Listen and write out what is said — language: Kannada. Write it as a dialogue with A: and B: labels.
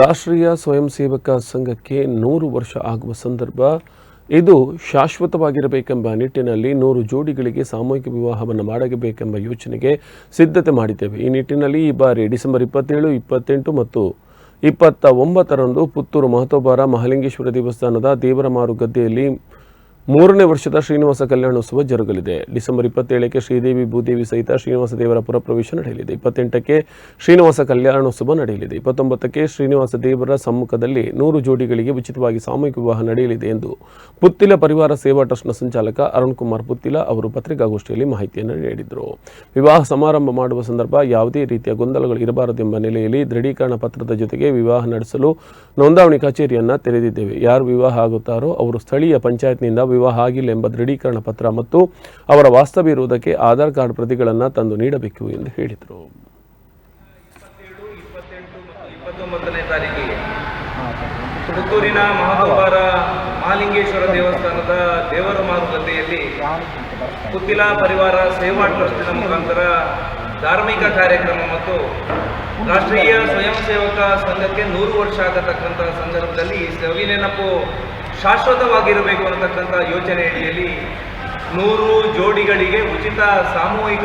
A: ರಾಷ್ಟ್ರೀಯ ಸ್ವಯಂ ಸೇವಕ ಸಂಘಕ್ಕೆ ನೂರು ವರ್ಷ ಆಗುವ ಸಂದರ್ಭ, ಇದು ಶಾಶ್ವತವಾಗಿರಬೇಕೆಂಬ ನಿಟ್ಟಿನಲ್ಲಿ ನೂರು ಜೋಡಿಗಳಿಗೆ ಸಾಮೂಹಿಕ ವಿವಾಹವನ್ನು ಮಾಡಬೇಕೆಂಬ ಯೋಚನೆಗೆ ಸಿದ್ಧತೆ ಮಾಡಿದ್ದೇವೆ. ಈ ನಿಟ್ಟಿನಲ್ಲಿ ಈ ಬಾರಿ ಡಿಸೆಂಬರ್ ಇಪ್ಪತ್ತೇಳು, ಇಪ್ಪತ್ತೆಂಟು ಮತ್ತು ಇಪ್ಪತ್ತ ಒಂಬತ್ತರಂದು ಪುತ್ತೂರು ಮಹತೋಬಾರ ಮಹಾಲಿಂಗೇಶ್ವರ ದೇವಸ್ಥಾನದ ದೇವರ ಮಾರು ಗದ್ದೆಯಲ್ಲಿ ಮೂರನೇ ವರ್ಷದ ಶ್ರೀನಿವಾಸ ಕಲ್ಯಾಣೋತ್ಸವ ಜರುಗಲಿದೆ. ಡಿಸೆಂಬರ್ ಇಪ್ಪತ್ತೇಳಕ್ಕೆ ಶ್ರೀದೇವಿ ಭೂದೇವಿ ಸಹಿತ ಶ್ರೀನಿವಾಸ ದೇವರ ಪುರಪ್ರವೇಶ ನಡೆಯಲಿದೆ. ಇಪ್ಪತ್ತೆಂಟಕ್ಕೆ ಶ್ರೀನಿವಾಸ ಕಲ್ಯಾಣೋತ್ಸವ ನಡೆಯಲಿದೆ. ಇಪ್ಪತ್ತೊಂಬತ್ತಕ್ಕೆ ಶ್ರೀನಿವಾಸ ದೇವರ ಸಮ್ಮುಖದಲ್ಲಿ ನೂರು ಜೋಡಿಗಳಿಗೆ ಉಚಿತವಾಗಿ ಸಾಮೂಹಿಕ ವಿವಾಹ ನಡೆಯಲಿದೆ ಎಂದು ಪುತ್ತಿಲ ಪರಿವಾರ ಸೇವಾ ಟ್ರಸ್ಟ್ನ ಸಂಚಾಲಕ ಅರುಣ್ ಕುಮಾರ್ ಪುತ್ತಿಲ ಅವರು ಪತ್ರಿಕಾಗೋಷ್ಠಿಯಲ್ಲಿ ಮಾಹಿತಿಯನ್ನು ನೀಡಿದರು. ವಿವಾಹ ಸಮಾರಂಭ ಮಾಡುವ ಸಂದರ್ಭ ಯಾವುದೇ ರೀತಿಯ ಗೊಂದಲಗಳು ಇರಬಾರದೆಂಬ ನೆಲೆಯಲ್ಲಿ ದೃಢೀಕರಣ ಪತ್ರದ ಜೊತೆಗೆ ವಿವಾಹ ನಡೆಸಲು ನೋಂದಾವಣಿ ಕಚೇರಿಯನ್ನು ತೆರೆದಿದ್ದೇವೆ. ಯಾರು ವಿವಾಹ ಆಗುತ್ತಾರೋ ಅವರು ಸ್ಥಳೀಯ ಪಂಚಾಯತ್ನಿಂದ ವಿವಾಹ ಆಗಿಲ್ಲ ಎಂಬ ದೃಢೀಕರಣ ಪತ್ರ ಮತ್ತು ಅವರ ವಾಸ್ತವ್ಯ ಇರುವುದಕ್ಕೆ ಆಧಾರ್ ಕಾರ್ಡ್ ಪ್ರತಿಗಳನ್ನು ತಂದು ನೀಡಬೇಕು ಎಂದು ಹೇಳಿದರು.
B: ಪುತ್ತೂರಿನ ಮಹಾಬಾರ ಮಹಾಲಿಂಗೇಶ್ವರ ದೇವಸ್ಥಾನದ ದೇವರ ಮಾರುಕಟ್ಟೆಯಲ್ಲಿ ಪುತ್ತಿಲ ಪರಿವಾರ ಸೇವಾ ಟ್ರಸ್ಟಿನ ಮುಖಾಂತರ ಧಾರ್ಮಿಕ ಕಾರ್ಯಕ್ರಮ ಮತ್ತು ರಾಷ್ಟ್ರೀಯ ಸ್ವಯಂ ಸೇವಕ ಸಂಘಕ್ಕೆ ನೂರು ವರ್ಷ ಆಗತಕ್ಕಂಥ ಸಂದರ್ಭದಲ್ಲಿ ಸವಿನೆನಪು ಶಾಶ್ವತವಾಗಿರಬೇಕು ಅನ್ನತಕ್ಕಂಥ ಯೋಚನೆ ಅಡಿಯಲ್ಲಿ ನೂರು ಜೋಡಿಗಳಿಗೆ ಉಚಿತ ಸಾಮೂಹಿಕ